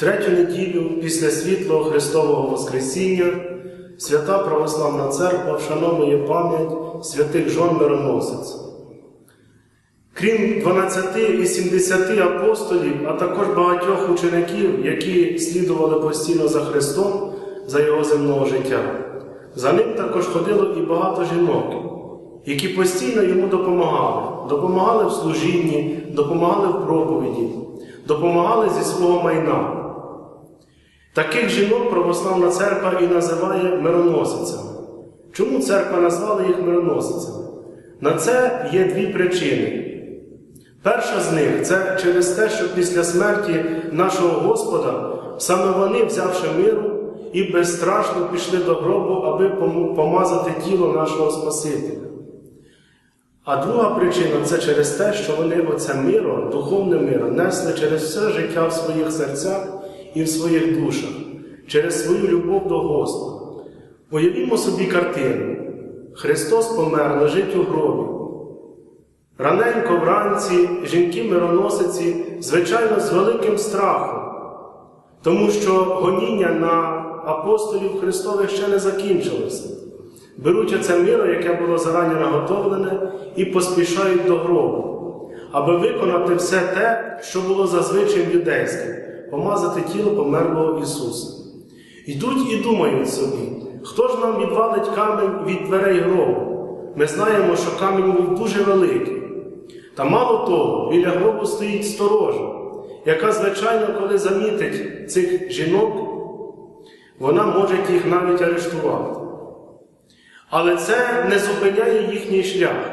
Третю неділю після світлого Христового Воскресіння Свята Православна Церква вшановує пам'ять святих жон мироносиць. Крім 12 і 70 апостолів, а також багатьох учеників, які слідували постійно за Христом за Його земного життя, за ним також ходило і багато жінок, які постійно йому допомагали, допомагали в служінні, допомагали в проповіді, допомагали зі свого майна. Таких жінок православна церква і називає мироносицями. Чому церква назвала їх мироносицями? На це є дві причини. Перша з них це через те, що після смерті нашого Господа саме вони, взявши миру, і безстрашно пішли до гробу, аби помазати тіло нашого Спасителя. А друга причина це через те, що вони оце миро, духовне миро, несли через все життя в своїх серцях і в своїх душах, через свою любов до Господа. Уявімо собі картину. Христос помер, лежить у гробі. Раненько вранці жінки-мироносиці, звичайно, з великим страхом, тому що гоніння на апостолів Христових ще не закінчилося. Беруть оце миро, яке було зарані наготовлене, і поспішають до гробу, аби виконати все те, що було зазвичай юдейським помазати тіло померлого Ісуса. Йдуть і думають собі, хто ж нам відвалить камінь від дверей гробу? Ми знаємо, що камінь був дуже великий. Та мало того, біля гробу стоїть сторожа, яка, звичайно, коли замітить цих жінок, вона може їх навіть арештувати. Але це не зупиняє їхній шлях,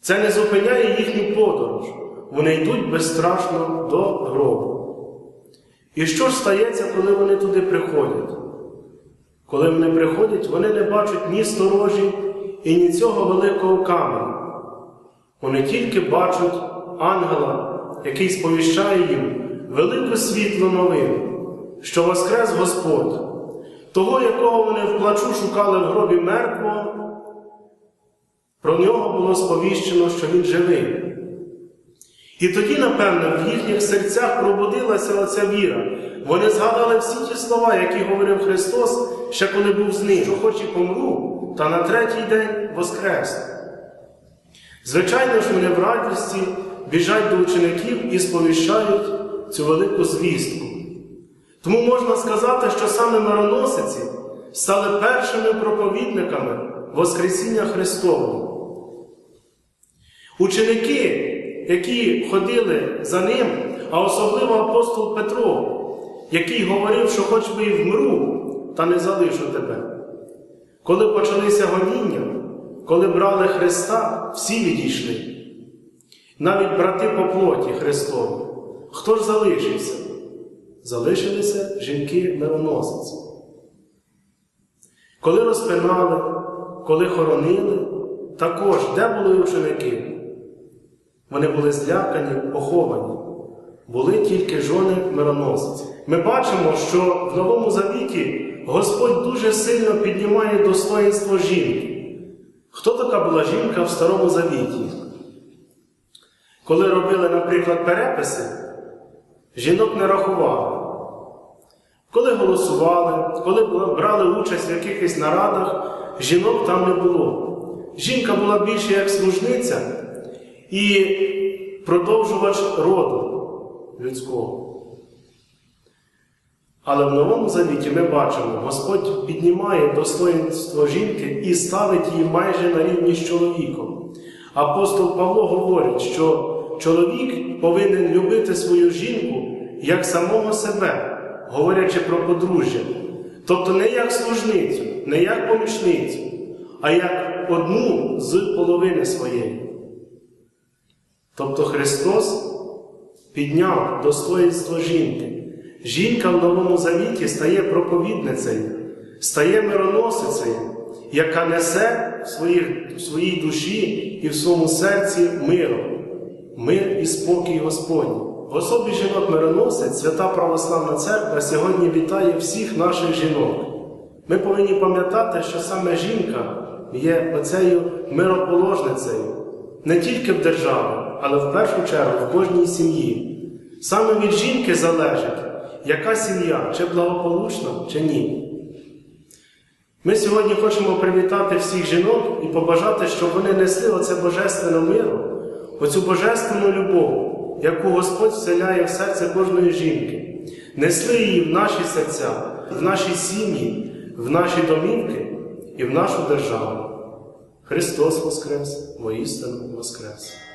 це не зупиняє їхню подорож. Вони йдуть безстрашно до гробу. І що ж стається, коли вони туди приходять? Коли вони приходять, вони не бачать ні сторожі і ні цього великого каменю. Вони тільки бачать ангела, який сповіщає їм велику світло новину, що воскрес Господь, того, якого вони в плачу шукали в гробі мертвого, про нього було сповіщено, що він живий. І тоді, напевно, в їхніх серцях пробудилася оця віра. Вони згадали всі ті слова, які говорив Христос, ще коли був з ним, що хоч і помру, та на третій день воскресну. Звичайно ж, вони в радості біжать до учеників і сповіщають цю велику звістку. Тому можна сказати, що саме мироносиці стали першими проповідниками Воскресіння Христового. Ученики які ходили за ним, а особливо апостол Петро, який говорив, що хоч би і вмру, та не залишу тебе. Коли почалися гоніння, коли брали Христа, всі відійшли. Навіть брати по плоті Христові. Хто ж залишився? Залишилися жінки мироносиці. Коли розпинали, коли хоронили, також де були ученики? Вони були злякані, поховані, були тільки жони мироносиці. Ми бачимо, що в Новому Завіті Господь дуже сильно піднімає достоїнство жінки. Хто така була жінка в Старому Завіті? Коли робили, наприклад, переписи, жінок не рахували. Коли голосували, коли брали участь в якихось нарадах, жінок там не було. Жінка була більше як служниця і продовжувач роду людського. Але в Новому Завіті ми бачимо, Господь піднімає достоинство жінки і ставить її майже на рівні з чоловіком. Апостол Павло говорить, що чоловік повинен любити свою жінку як самого себе, говорячи про подружжя. Тобто не як служницю, не як помічницю, а як одну з половини своєї. Тобто Христос підняв достоїнство жінки. Жінка в Новому Завіті стає проповідницею, стає мироносицею, яка несе в, своїх, в своїй душі і в своєму серці миру, мир і спокій Господній. В особі жінок мироносець Свята Православна Церква сьогодні вітає всіх наших жінок. Ми повинні пам'ятати, що саме жінка є оцею мироположницею не тільки в державі, але в першу чергу в кожній сім'ї. Саме від жінки залежить, яка сім'я, чи благополучна, чи ні. Ми сьогодні хочемо привітати всіх жінок і побажати, щоб вони несли оце божественне миру, оцю божественну любов, яку Господь вселяє в серце кожної жінки. Несли її в наші серця, в наші сім'ї, в наші домівки і в нашу державу. Христос Воскрес, воістину Воскрес!